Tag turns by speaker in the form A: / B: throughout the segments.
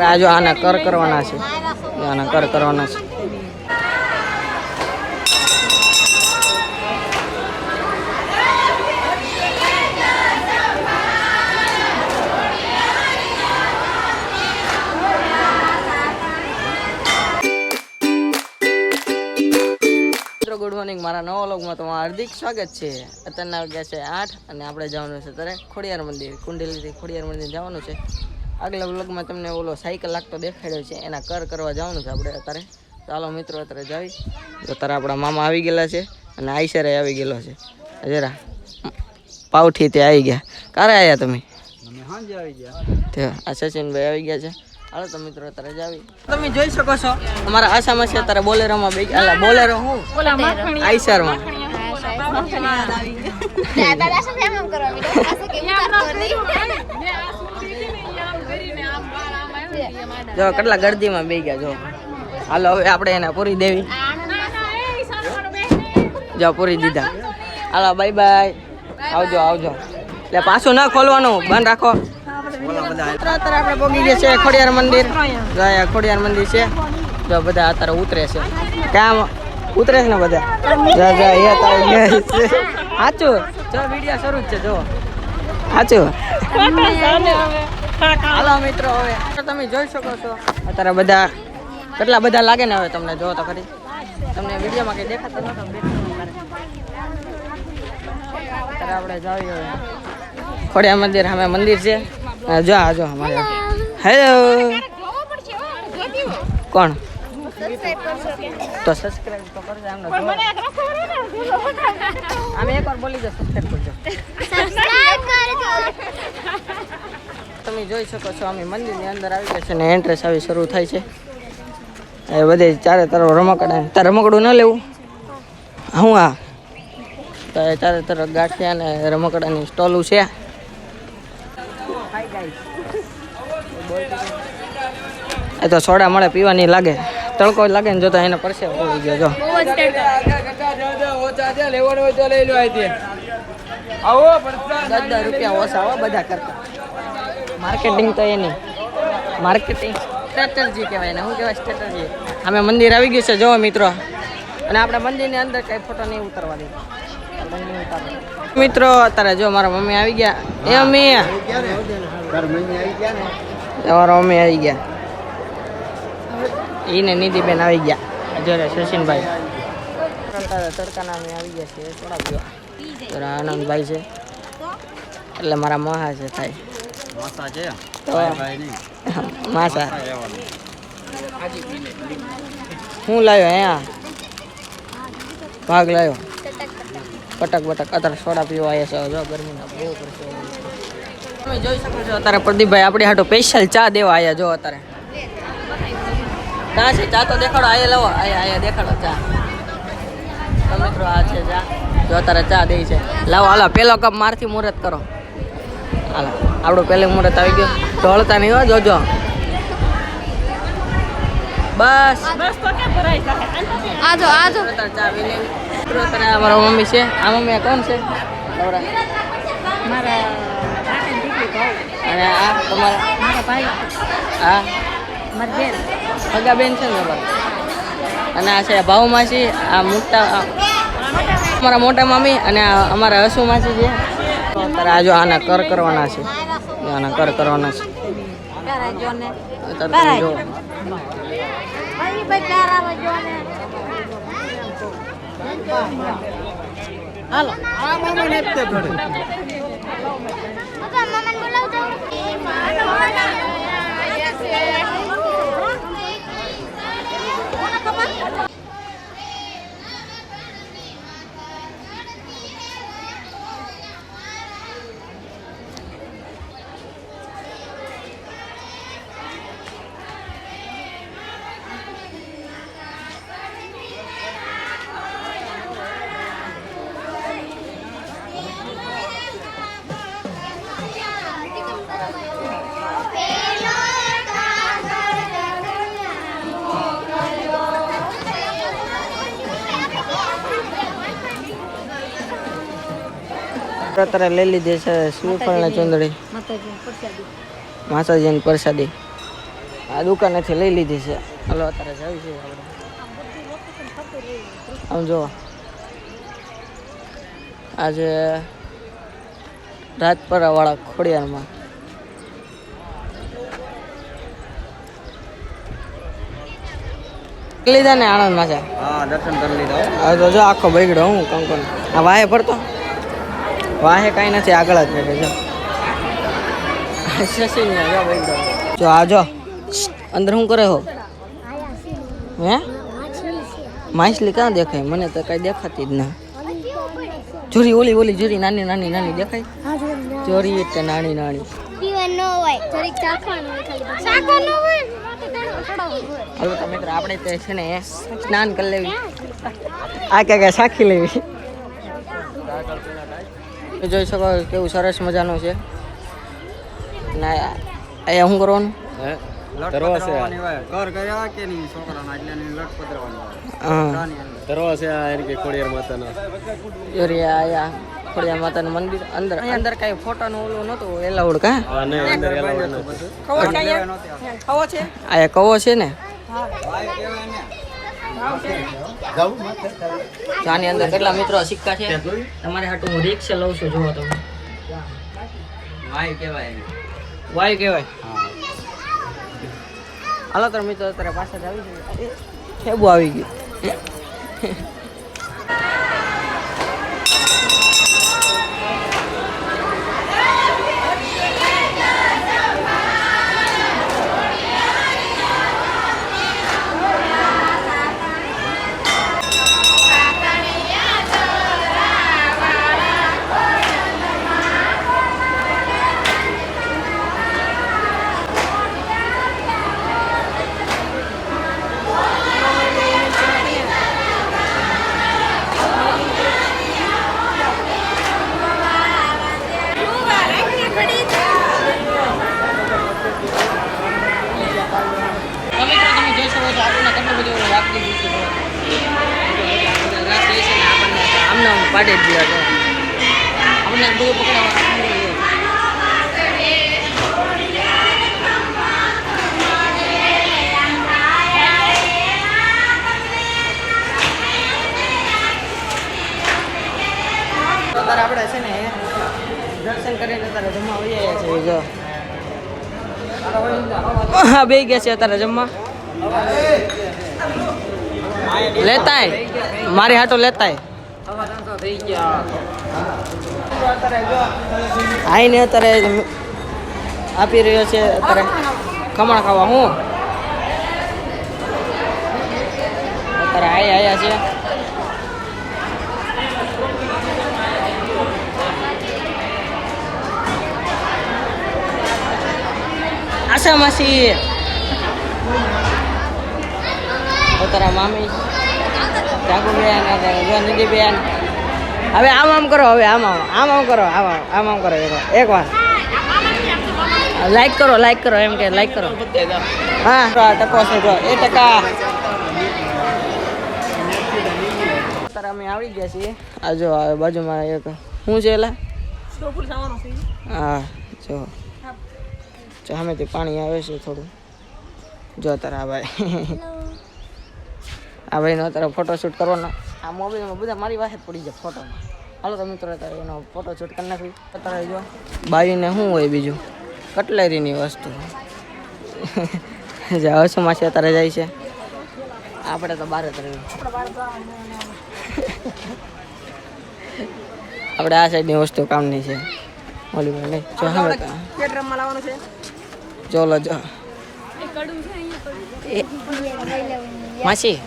A: તારે આ આના કર કરવાના છે. આના કર કરવાના છે. ગુડ મોર્નિંગ મારા નવા લોગમાં તમારું હાર્દિક સ્વાગત છે. અત્યારના વાગ્યા છે આઠ અને આપણે જવાનું છે ત્યારે ખોડિયાર મંદિર. કુંડેલીથી ખોડિયાર મંદિર જવાનું છે. આગલા વ્લોગમાં તમને ઓલો સાયકલ લાગતો દેખાડ્યો છે એના કર કરવા જવાનું છે આપણે અત્યારે. ચાલો મિત્રો અત્યારે જાવી. તો અત્યારે આપણા મામા આવી ગયેલા છે અને આઈસરે આવી ગયેલો છે. જરા પાવઠી તે આવી ગયા. ક્યારે આવ્યા તમે? તે આ સચિનભાઈ આવી ગયા છે. હાલો તો મિત્રો અત્યારે જાવી. તમે જોઈ શકો છો અમારા આસામાં છે અત્યારે બોલેરોમાં બે અલા બોલેરો હું? આઈસરમાં
B: દાદા શું એમ કરવા
A: જો, કેટલા ગરદીમાં બે ગયા, જો. હાલો, હવે આપણે એને પૂરી દેવી. જો, પૂરી દીધા. હાલો, બાય બાય. આવજો આવજો. એટલે પાછું ના ખોલવાનું, બંધ રાખો. ખોડિયાર મંદિર. જો ખોડિયાર મંદિર છે. જો, બધા અત્યારે ઉતરે છે. કામ ઉતરે છે ને બધા? સાચું છે. જો સાચું હાલો મિત્રો હવે તમે જોઈ શકો છો. અત્યારે બધા કેટલા બધા લાગે ને હવે તમને જો તો ખરી. તમને વિડીયોમાં કંઈ દેખાતું નતું અત્યારે આપણે જાવી હવે. ખોડિયા મંદિર સામે મંદિર છે. જો આ જો અમારે. હેલો કોણ? તો સબસ્ક્રાઇબ તો કરજો આમને અમે એકવાર બોલી દો સબસ્ક્રાઇબ કરજો.
B: સબસ્ક્રાઇબ કરજો.
A: તમે જોઈ શકો છો અમે મંદિરની અંદર આવી ગયા છે ને એન્ટ્રેસ આવી શરૂ થાય છે. એ બધે ચારે તરફ રમકડા તાર રમકડું ન લેવું? હું આ? ચારે તરફ ગાંઠિયા ને રમકડાની સ્ટોલું છે. એ તો સોડા મળે, પીવાની લાગે. તડકો લાગે ને જોતા એને પરસે પડી ગયો, જો. દસ દસ રૂપિયા ઓછા હો, બધા કરતા. માર્કેટિંગ તો એની. માર્કેટિંગ સ્ટ્રેટર્જી કહેવાય ને શું કહેવાય સ્ટ્રેટર્જી અમે મંદિર આવી ગયું છે જોવો મિત્રો. અને આપણે મંદિરની અંદર કઈ ફોટો નહીં ઉતારવા મિત્રો, અત્યારે જો મારા મમ્મી આવી ગયા. એ મમ્મી. તમારા મમ્મી આવી ગયા. એને નિધિબેન આવી ગયા. જોડે શશીનભાઈ તડકાના અમે આવી ગયા છીએ થોડા આનંદભાઈ છે. એટલે મારા મહા છે થાય તો માસા. હું લાવ્યો અહીંયા? ભાગ લાવ્યો પટક બટક અત્યારે સોડા પીવા આવ્યા છે. જો ગરમીના બહુ પડશે તમે જોઈ શકો છો અત્યારે પ્રદીપભાઈ આપણી હાટો સ્પેશિયલ ચા દેવા આવ્યા જો અત્યારે. ચા છે? ચા તો દેખાડો આયા લાવો. આયા આયા દેખાડો ચા. તો મિત્રો આ છે ચા. જો અત્યારે ચા દે છે. લાવો હાલો પેલો કપ મારથી મુહૂર્ત કરો. હાલો. આપણું પહેલું મુહૂર્ત આવી ગયું. ઢોળતા નહીં હો જોજો. બસ.
B: આજો આજો.
A: અત્યારે ચા પી લેવી મિત્રો અત્યારે આ મારા મમ્મી છે. આ મમ્મી આ કોણ છે? મારા અને આ તમારા? હા. સગા બેન. છે ને અને આ છે ભાવ માસી આ મોટા અમારા મોટા મામી અને અમારા હસુ માસી છે. તો અત્યારે આ આના કર કરવાના છે. આના કર કરવાના છે.
B: હાલો.
A: અત્યારે લઈ લીધી છે શ્રીફળ ને ચુંદડી. માતાજીની પ્રસાદી. આ દુકાનેથી લઈ લીધી છે. હાલો અત્યારે જાવી છે આપણે. આમ જો આજે રાજપરા વાળા ખોડિયારમાં. લીધા ને આણંદમાં છે?
C: હા દર્શન કરી લીધા
A: હવે તો જો આખો બગડ્યો હું કંકન. આ વાય પડતો? વાહે કાંઈ નથી આગળ જ બેઠે છે શશી જો આ જો. અંદર શું કરે હો? હે? માછલી ક્યાં દેખાય? મને તો કઈ દેખાતી જ ના જોરી ઓલી ઓલી જોરી નાની નાની નાની દેખાય? જોરી એટલે નાની નાની. હાલો તો મિત્રો આપણે તે છે ને સ્નાન કરી લેવી. આ કે ક્યાં સાખી લેવી? જોઈ શકો કેવું સરસ મજાનું છે. ને અહીંયા શું કરવાનું?
D: ખોડિયાર માતાના.
A: જોરિયા આયા ખોડિયાર માતાનું મંદિર અંદર. અંદર કાંઈ ફોટાનું ઓલું નહોતું એલાઉડ કા. આયા કવો છે ને?
C: ભાઈ કહેવાય ને
A: તો આની અંદર કેટલા મિત્રો સિક્કા છે તમારે હાટું હું રિક્ષા લઉં છું જુઓ તમે
C: વાયુ કહેવાય વાયુ
A: વાય કહેવાય હાલો તો મિત્રો અત્યારે પાછા આવી ગયું ઠેબુ આવી ગયું તો મિત્રો તમે જોઈ શકો છો આપણને કેટલું બધું વાપરી દીધું છે રાત લે છે ને આપણને આમ પાડી જ દીધા તો આપણને બધું પકડાવવા અત્યારે બે ગયા છે અત્યારે જમવા. લેતાય. મારી હાટો લેતાય. આઈને અત્યારે આપી રહ્યો છે અત્યારે ખમણ ખાવા હું અત્યારે આઈ આયા છે આશા માસી તારા મામી જાગુબેન નિધિબેન. હવે આમ આમ કરો, હવે આમ આમ. આમ આમ કરો, આમ આમ આમ આમ કરો, એક વાર. લાઈક કરો લાઈક કરો, એમ કે લાઈક કરો. હા. ટકો છે એ ટકા. અત્યારે અમે આવી ગયા છીએ. આ જો બાજુમાં એક. શું છે એલા? હા, જો. સામેથી પાણી આવે છે થોડું. જો, અત્યારે આ ભાઈ આ ભાઈનો અત્યારે ફોટોશૂટ કરવાનો. આ મોબાઈલમાં બધા મારી પાસે પડી જાય ફોટોમાં હાલો તો મિત્રો અત્યારે એનો ફોટોશૂટ કરી નાખી અત્યારે જો બાવીને શું હોય બીજું? કટલેરીની વસ્તુ. જે હસુમાં છે અત્યારે જાય છે. આપણે તો બાર જ આપણે આ સાઈડની વસ્તુ કામની છે. ઓલી ભાઈ નહીં જો હવે ચોલો જો માસી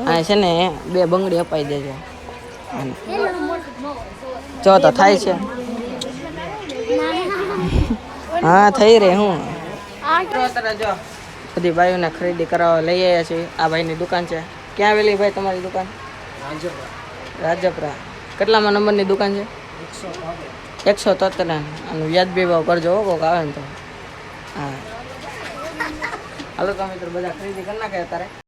A: આ છે ને બે બંગડી અપાઈ દેજો. જો તો થાય છે. હા થઈ રહે હું. જો બધી ભાઈઓને ખરીદી કરાવવા લઈ આવ્યા છીએ. આ ભાઈની દુકાન છે. ક્યાં આવેલી ભાઈ તમારી દુકાન? રાજપરા. કેટલામાં નંબરની દુકાન છે? એકસો તોતેર. અને વ્યાજબી ભાવ કરજો કોક આવે ને તો. હા. હાલો તો મિત્રો બધા ખરીદી કરી નાખે અત્યારે.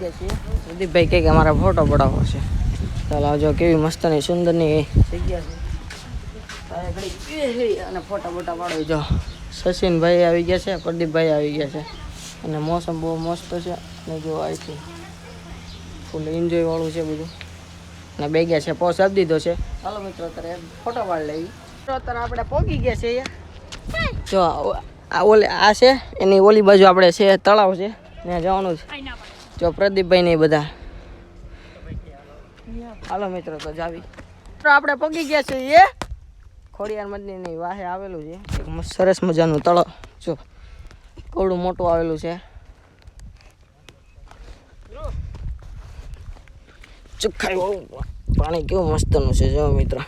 A: ગયા છીએ પ્રદીપભાઈ કહે કે અમારા ફોટો પડાવવો છે. ચાલો જો કેવી મસ્તની, સુંદરની જગ્યા છે. અને ફોટા બોટા પાડવી જો સચિનભાઈ આવી ગયા છે, પ્રદીપભાઈ આવી ગયા છે. અને મોસમ બહુ મસ્ત છે. અને જો અહીંથી ફૂલ એન્જોય વાળું છે બધું. અને બે ગયા છે, પોસ આપી દીધો છે. ચાલો મિત્રો, અત્યારે ફોટો પાડી લઈ અત્યારે આપણે પહોંચી ગયા છે જો, આ ઓલે, આ છે, એની ઓલી બાજુ આપણે છે, તળાવ છે. ત્યાં જવાનું છે. જો પ્રદીપભાઈ ને બધા. હાલો મિત્રો તો જાવી. તો આપણે પગી ગયા છીએ એ. ખોડિયાર મંદિરની વાહે આવેલું છે. એક મસ્ત સરસ મજાનું તળ. જો કવડું મોટું આવેલું છે. ચોખ્ખાઈ પાણી કેવું મસ્તનું છે જો મિત્રો.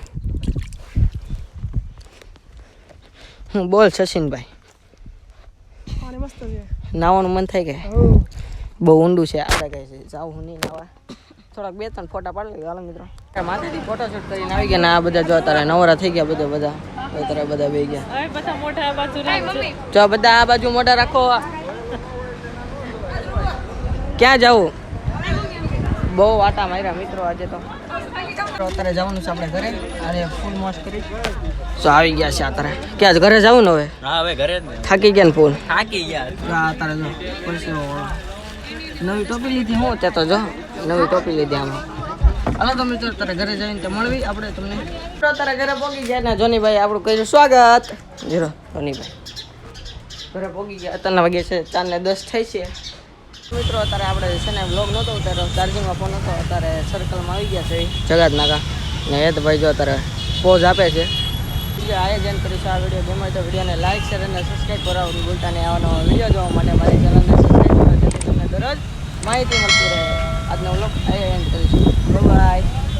A: હું બોલ સચિનભાઈ નાવાનું મન થાય કે? બહુ ઊંડું છે આપણે કહે છે. જાવ હું નહીં નાવા. થોડાક બે ત્રણ ફોટા પાડી લઈએ હાલો મિત્રો. માથેથી ફોટો શૂટ કરીને આવી ગયા ને આ બધા જો તારે નવરા થઈ ગયા બધા બધા. અત્યારે બધા બે ગયા. જો બધા આ બાજુ મોઢા રાખો. ક્યાં જવું બહુ આટા માર્યા મિત્રો આજે તો. અત્યારે જવાનું છે આપણે ઘરે. અને ફૂલ મોસ્ટ કરી. તો આવી ગયા છે અત્યારે. ક્યાં ઘરે જવું ને હવે?
C: હા હવે ઘરે
A: થાકી ગયા ને ફૂલ.
C: થાકી
A: ગયા. અત્યારે જો પરસેવો વાળો. નવી ટોપી લીધી હું તે તો જો, નવી ટોપી લીધી આમાં. હાલો તો મિત્રો તારે ઘરે જઈને તો મળવી. આપણે તમને તો તારે ઘરે પહોંચી ગયા ને જોનીભાઈ આપણું કહ્યું સ્વાગત. જીરો જોનીભાઈ. ઘરે પહોંચી ગયા. અત્યારના વાગે છે ચાર ને દસ થઈ છે. મિત્રો, અત્યારે આપણે છે ને બ્લોગ નહોતો ઉતાર્યો. ચાર્જિંગમાં ફોન નહોતો. અત્યારે સર્કલમાં આવી ગયા છે જગાત નાકા ને ભાઈ જો અત્યારે પોઝ આપે છે. આયોજન કરીશું આ વીડિયો. ગમે તો વિડીયોને લાઈક શેર અને સબસ્ક્રાઈબ કરાવવાનું ભૂલતા નહીં. આવવાનો વીડિયો જોવા માટે મારી ચેનલને દરરોજ માહિતી મળતી રહે. આજનો વ્લોગ એન્ડ કરીશું. બાય